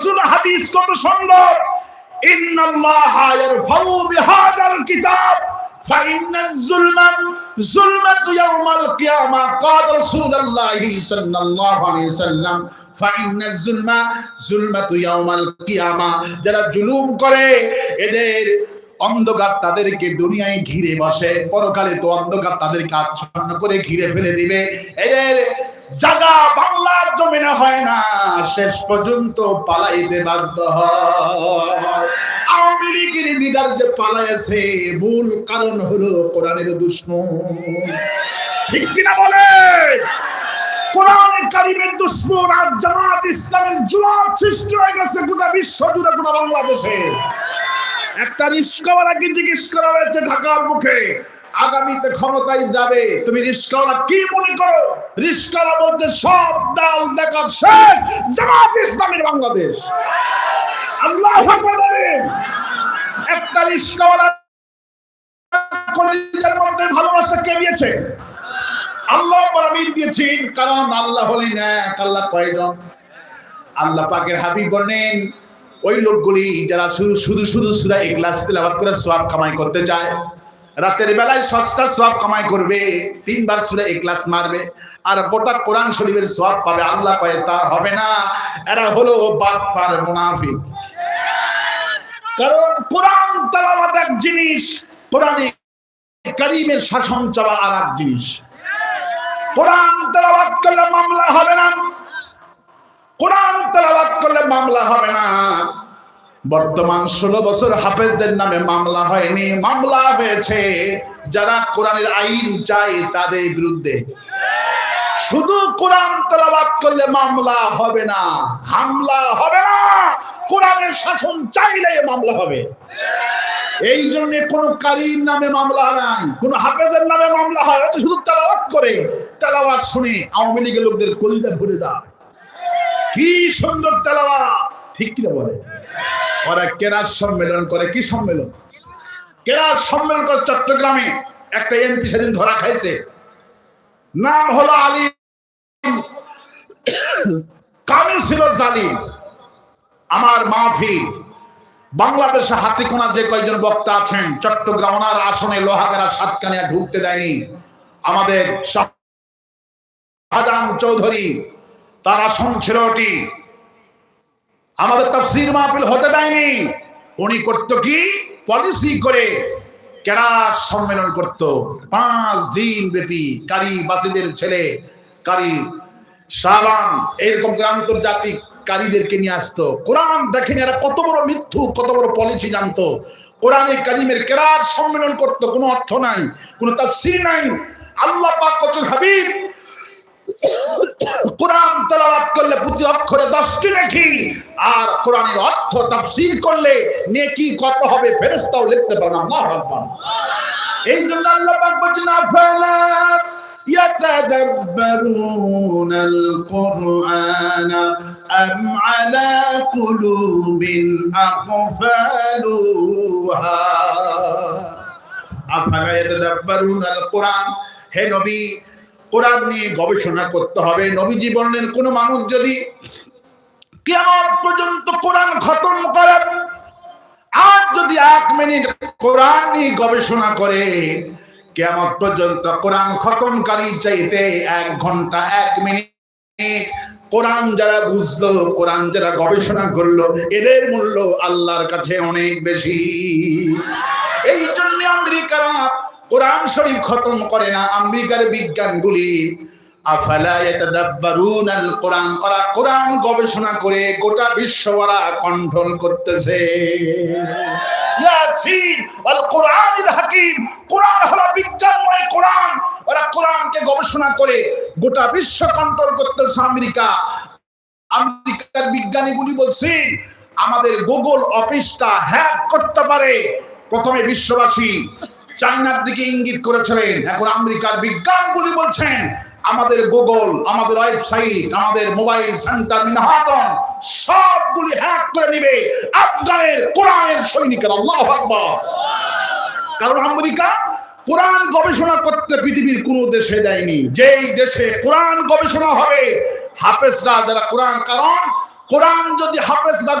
রাসূল হাদিস কত সুন্দর। ইন্নাল্লাহা ইয়ারফাউ বিহাদাল কিতাব ফাইনাল যুলমা ইয়াউমাল কিয়ামা ক্বাদ রাসূলুল্লাহি সাল্লাল্লাহু আলাইহি সাল্লাম ফাইনাল যুলমা ইয়াউমাল কিয়ামা। যারা জুলুম করে, এদের অন্ধকার তাদেরকে দুনিয়ায় ঘিরে বসে, পরকালে তো অন্ধকার তাদেরকে আচ্ছন্ন করে ঘিরে ফেলে দিবে। এদের জায়গা বাংলার জমিনে হয় না, শেষ পর্যন্ত পালাইতে বাধ্য আওয়ামী লীগের লিডার যে পালাইছে মূল কারণ হলো কোরআনের ঠিক কিনা বলে? কোরআন হয়ে গেছে বাংলাদেশে। একটা রিস্কাওয়ালাকে জিজ্ঞেস করা হয়েছে ঢাকার মুখে আগামীতে ক্ষমতায় যাবে। তুমি রিস্কাওয়ালা কি মনে করো? রিস্কাওয়ালা বলতে সব দাল দেখার শেষ জামাত ইসলামের বাংলাদেশ। আল্লাহ একটা রিস্কাওয়ালা কলিজার মধ্যে ভালোবাসা কে দিয়েছে? আল্লাহ পরামিন দিয়েছেন কারণ আল্লাহ হলেন এক আল্লাহ কয়জন আল্লাহ পাকের হাবিব বলেন, ওই লোকগুলি যারা শুধু শুধু সুরা ইখলাস তেলাওয়াত করে সওয়াব কামাই করতে চায় রাতের বেলায় সস্তা সওয়াব কামাই করবে, তিনবার সুরা ইখলাস মারবে, আর গোটা কোরআন শরীফের সওয়াব পাবে, আল্লাহ কয়ে, তা হবে না। এরা হলো বাটপার মুনাফিক। কারণ কোরআন তেলাওয়াত এক জিনিস, কোরআনে কারীমের শাসন চাওয়া আর এক জিনিস। কোরআন তেলাওয়াত করলে মামলা হবে না। কোরআন তেলাওয়াত করলে মামলা হবে না। বর্তমান ষোলো বছর হাফেজদের নামে মামলা হয়নি, মামলা হয়েছে। যারা কোরআনের আইন চায় তাদের বিরুদ্ধে। শুধু কোরআন তেলাওয়াত করলে মামলা হবে না, হামলা হবে না। কোরআনের শাসন চাইলে মামলা হবে। এই জন্য কোন কারির নামে মামলা নাই, কোন হাফেজের নামে মামলা হয় ওটা শুধু তেলাওয়াত করে, তেলাওয়াত শুনে আওয়ামী লীগের লোকদের কলিজা ভরে দেয়। কি সুন্দর তেলাওয়াত, ঠিক কিনা বলে ওরা কেরার সম্মেলন করে, কি সম্মেলন? কেরার সম্মেলন করে চট্টগ্রামে একটা এমপি সেদিন ধরা খাইছে। নাম হলো আলী কামি ছিল জালিম আমার মাফি বাংলাদেশে হাতে কোনা যে কয়েকজন বক্তা আছেন, চট্টগ্রাম ওনার আসনে লোহাগারা সাতকানিয়া ঢুকতে দেয়নি। আমাদের শাহজাহান চৌধুরী, তার আসন ছিল ওটি। আমাদের তাফসির মাহফিল হতে দেয়নি। উনি করতো কি? পলিসি করে কেরাস সম্মেলন করত। পাঁচ দিন ব্যাপী কারি বাসিদের ছেলে, কারি সাবান এরকম করে আন্তর্জাতিক কারীদেরকে নিয়ে আসতো। কোরআন দেখেন এরা কত বড় মিথ্যু কত বড় পলিসি জানতো। কোরআনে কারিমের কেরার সম্মেলন করতো, কোনো অর্থ নাই, কোনো তাফসির নাই। আল্লাহ পাক হাবিব কোরআন তেলাওয়াত করলে প্রতি অক্ষরে দশটি নেকি আর কোরআনের অর্থ তাফসীর করলে নেকি কত হবে ফেরেশতাও লিখতে পারে না আল্লাহু আকবার এই জন্য আল্লাহ পাক বলেন আফালা يتدبرون القرآن أم على قلوب أقفالها আফালা ইয়াতাদাব্বারুনা আল কোরআন হে নবী কোরআন নিয়ে গবেষণা করতে হবে। নবীজি বললেন, কোন মানুষ যদি কিয়ামত পর্যন্ত কোরআন খতম করে, আর যদি এক মিনিট কোরআন নিয়ে গবেষণা করে কেমন পর্যন্ত কোরআন খতমকারী চাইতে এক ঘণ্টা, এক মিনিট কোরআন যারা বুঝলো, কোরআন যারা গবেষণা করল, এদের মূল্য আল্লাহর কাছে অনেক বেশি। কোরআন শরীফ খতম করে না আমেরিকার বিজ্ঞানগুলি। কোরআন ওরা কোরআন গবেষণা করে গোটা বিশ্ব ওরা কন্ট্রোল করতেছে। ওরা গবেষণা করে গোটা বিশ্ব করতেছে আমেরিকা। আমেরিকার বিজ্ঞানীগুলি বলছে আমাদের গুগল অফিসটা হ্যাক করতে পারে। প্রথমে বিশ্ববাসী চায়নার দিকে ইঙ্গিত করেছিলেন। এখন আমেরিকার বিজ্ঞানগুলি বলছেন, আমাদের গুগল, আমাদের ওয়েবসাইট, আমাদের মোবাইল সেন্টার মিনহাটন সবগুলি হ্যাক করে নিবে আফগানের, কোরআনের সৈনিকের। আল্লাহ আকবার। কারণ আমেরিকা কোরআন গবেষণা করতে পৃথিবীর কোন দেশে দেয়নি। যেই দেশে কোরআন গবেষণা হবে, হাফেজরা যারা কোরআন কারণ, কোরআন যদি হাফেজরা